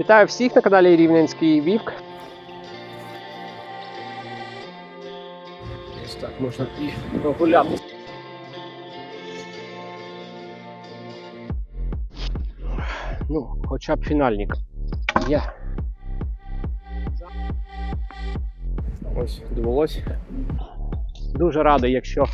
Вітаю всіх на каналі Рівненський Вівк. Ось так можна і прогуляти. Ну, хоча б фінальник є. Ось довелось. Дуже радий, якщо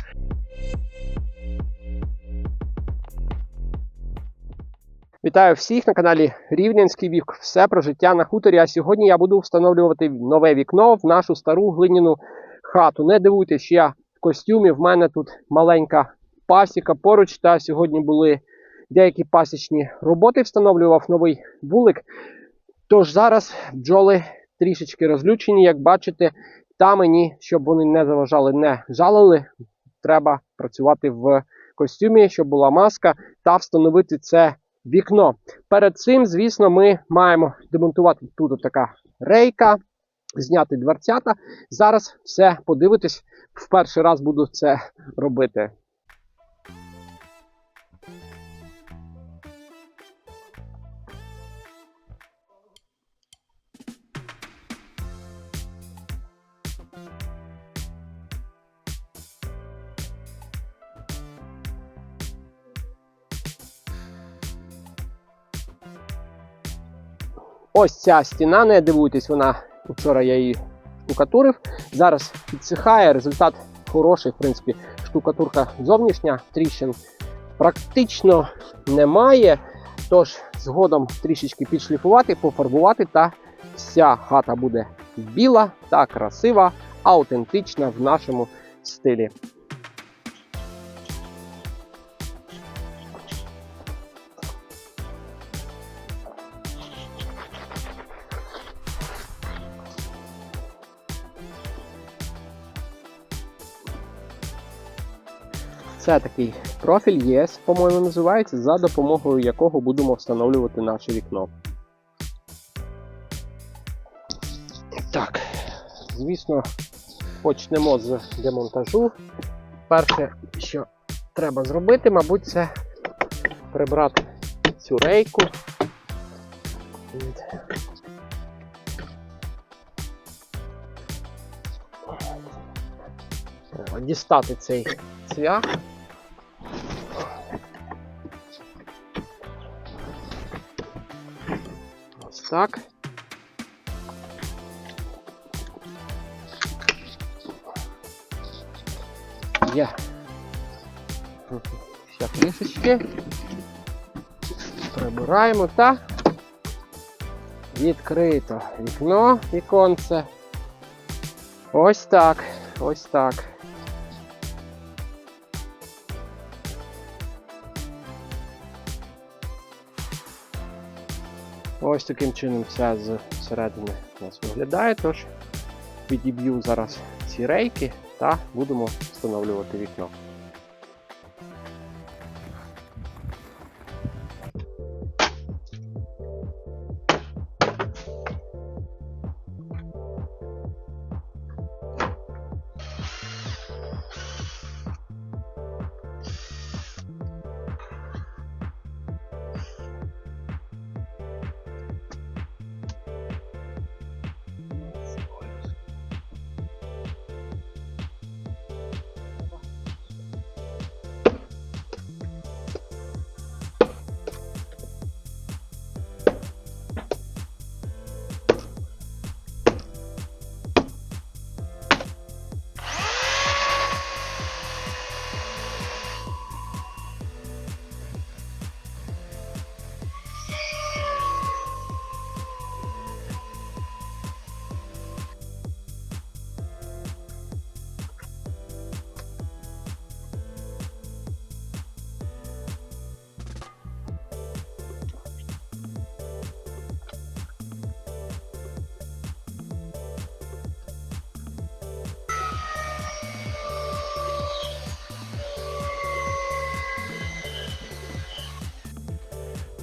Вітаю всіх на каналі Рівненський Вівк. Все про життя на хуторі. А сьогодні я буду встановлювати нове вікно в нашу стару глиняну хату. Не дивуйтесь, що я в костюмі. В мене тут маленька пасіка поруч. Та сьогодні були деякі пасічні роботи. Встановлював новий вулик. Тож зараз бджоли трішечки розлючені, як бачите, та мені, щоб вони не заважали, не жалили. Треба працювати в костюмі, щоб була маска, та встановити це вікно. Перед цим, звісно, ми маємо демонтувати тут така рейка, зняти дверцята. Зараз все подивитись. В перший раз буду це робити. Ось ця стіна, не дивуйтесь, вона вчора я її штукатурив. Зараз підсихає. Результат хороший, в принципі, штукатурка зовнішня, тріщин практично немає. Тож, згодом трішечки підшліфувати, пофарбувати, та вся хата буде біла та красива, аутентична в нашому стилі. Це такий профіль ЄС, по-моєму, називається, за допомогою якого будемо встановлювати наше вікно. Так, звісно, почнемо з демонтажу. Перше, що треба зробити, мабуть, це прибрати цю рейку. Дістати цей цвях. Так. Є. Ще трішечки. Прибираємо та відкрито вікно, віконце. Ось так. Ось так. Ось таким чином все зсередини у нас виглядає. Тож відіб'ю зараз ці рейки та будемо встановлювати вікно.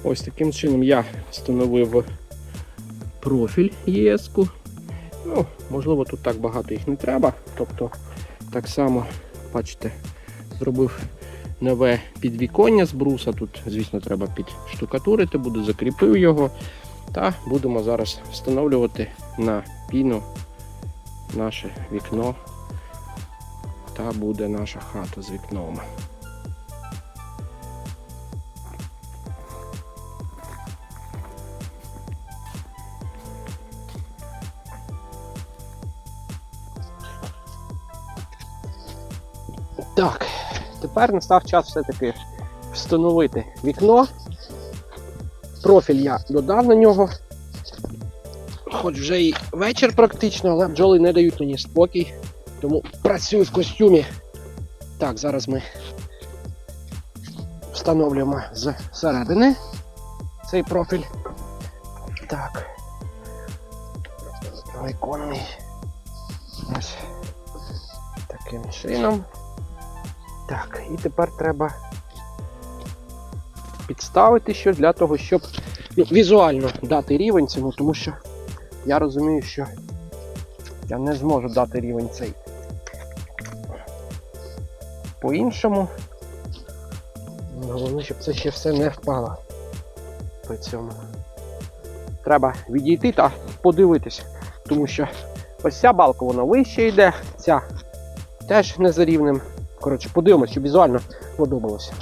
Ось таким чином я встановив профіль ЄС-ку. Ну, можливо, тут так багато їх не треба. Тобто, так само, бачите, зробив нове підвіконня з бруса. Тут, звісно, треба підштукатурити, буде, закріпив його. Та будемо зараз встановлювати на піну наше вікно. Та буде наша хата з вікном. Так, тепер настав час все-таки встановити вікно. Профіль я додав на нього. Хоч вже і вечір практично, але бджоли не дають мені спокій. Тому працюю в костюмі. Так, зараз ми встановлюємо з середини цей профіль. Так. Виконний. Ось таким чином. Так, і тепер треба підставити щось для того, щоб ну, візуально дати рівень цьому, тому що я розумію, що я не зможу дати рівень цей по-іншому. Головне, щоб це ще все не впало при цьому. Треба відійти та подивитися, тому що ось ця балка вона вище йде, ця теж не за рівнем. Коротше, подивимось, щоб візуально подобалося.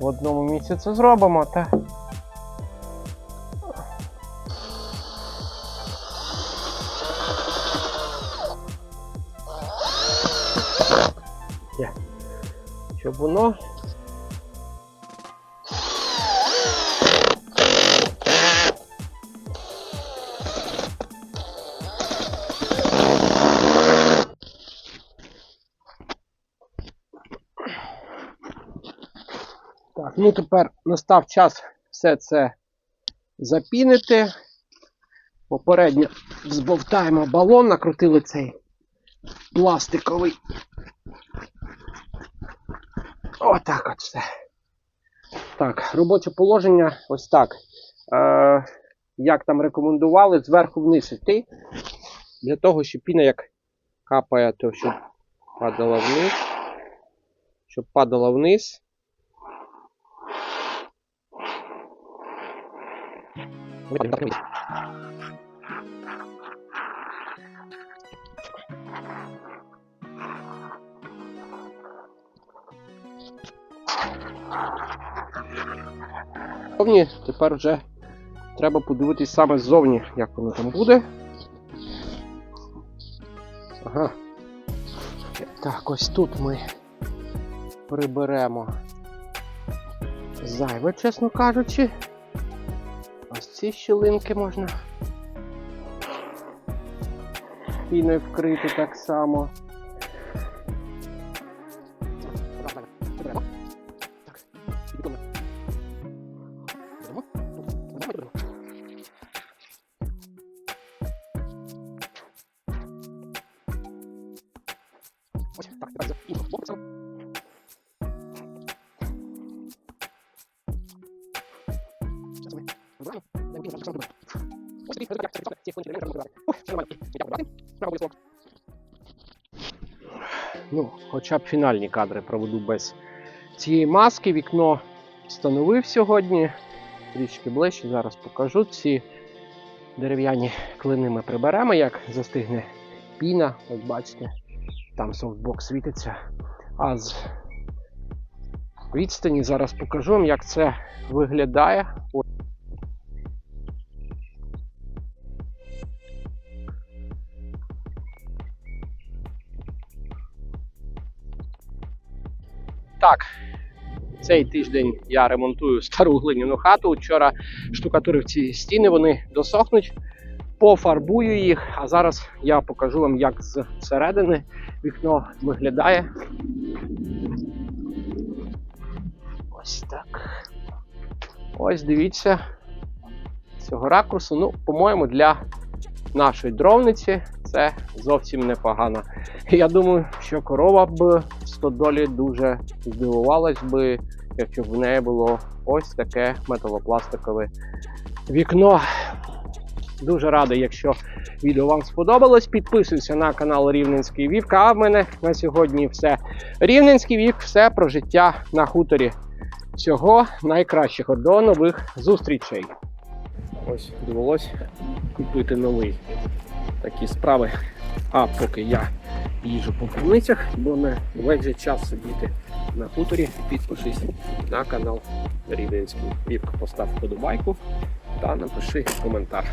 В одному місці це зробимо, та. Щоб воно. Ну тепер настав час все це запінити. Попередньо збовтаємо балон, накрутили цей пластиковий. Отак от все. Так, робоче положення ось так. Е, як там рекомендували, зверху вниз йти. Для того, щоб піна як капає, то щоб падала вниз. Щоб падала вниз. Зовні тепер вже треба подивитись саме ззовні, як воно там буде. Ага. Так, ось тут ми приберемо зайве, чесно кажучи. Ці щілинки можна піною вкрити так само. Ось так, так Ну, хоча б фінальні кадри проведу без цієї маски. Вікно встановив сьогодні. Трішки ближче, зараз покажу. Ці дерев'яні клини ми приберемо, як застигне піна. Ось бачите, там софтбокс світиться. А з відстані зараз покажу вам, як це виглядає. Так, цей тиждень я ремонтую стару глиняну хату. Вчора штукатурив ці стіни, вони досохнуть, пофарбую їх. А зараз я покажу вам, як зсередини вікно виглядає. Ось так. Ось дивіться. Цього ракурсу. Ну, по-моєму, для нашої дровниці це зовсім непогано. Я думаю, що корова б в стодолі дуже здивувалась би, якщо б в неї було ось таке металопластикове вікно. Дуже радий, якщо відео вам сподобалось. Підписуйся на канал Рівненський Вівка. А в мене на сьогодні все. Рівненський Вівк, все про життя на хуторі. Всього найкращого. До нових зустрічей! ось довелось купити новий. Такі справи. А поки я їжджу по полицях, бо не весь час сидіти на хуторі, підпишись на канал Рівненський Вірк, Постав вподобайку та напиши коментар.